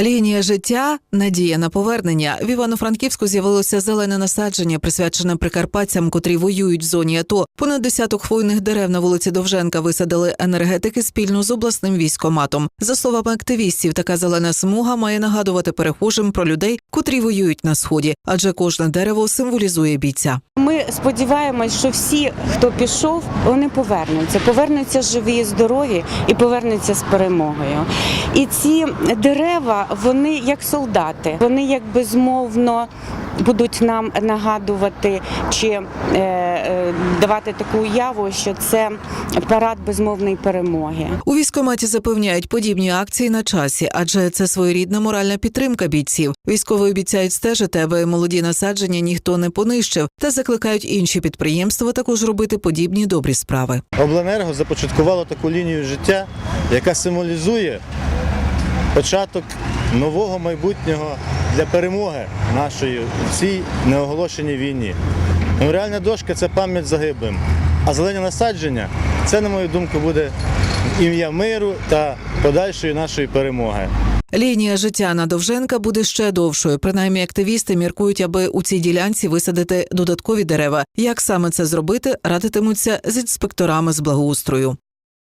Лінія життя надія на повернення. В Івано-Франківську з'явилося зелене насадження, присвячене прикарпатцям, котрі воюють в зоні АТО. Понад десяток хвойних дерев на вулиці Довженка висадили енергетики спільно з обласним військоматом. За словами активістів, така зелена смуга має нагадувати перехожим про людей, котрі воюють на сході, адже кожне дерево символізує бійця. Ми сподіваємось, що всі, хто пішов, вони повернуться. Повернуться живі, здорові і повернуться з перемогою. І ці дерева, вони як солдати, вони як безмовно будуть нам нагадувати чи е, е, давати таку уяву, що це парад безмовної перемоги. У військкоматі запевняють подібні акції на часі, адже це своєрідна моральна підтримка бійців. Військові обіцяють стежити, аби молоді насадження ніхто не понищив, та закликають інші підприємства також робити подібні добрі справи. Обленерго започаткувало таку лінію життя, яка символізує початок нового майбутнього для перемоги нашої в цій неоголошеній війні. Меморіальна дошка це пам'ять загиблим. А зелені насадження це, на мою думку, буде ім'я миру та подальшої нашої перемоги. Лінія життя на Довженка буде ще довшою. Принаймні, активісти міркують, аби у цій ділянці висадити додаткові дерева. Як саме це зробити, радитимуться з інспекторами з благоустрою.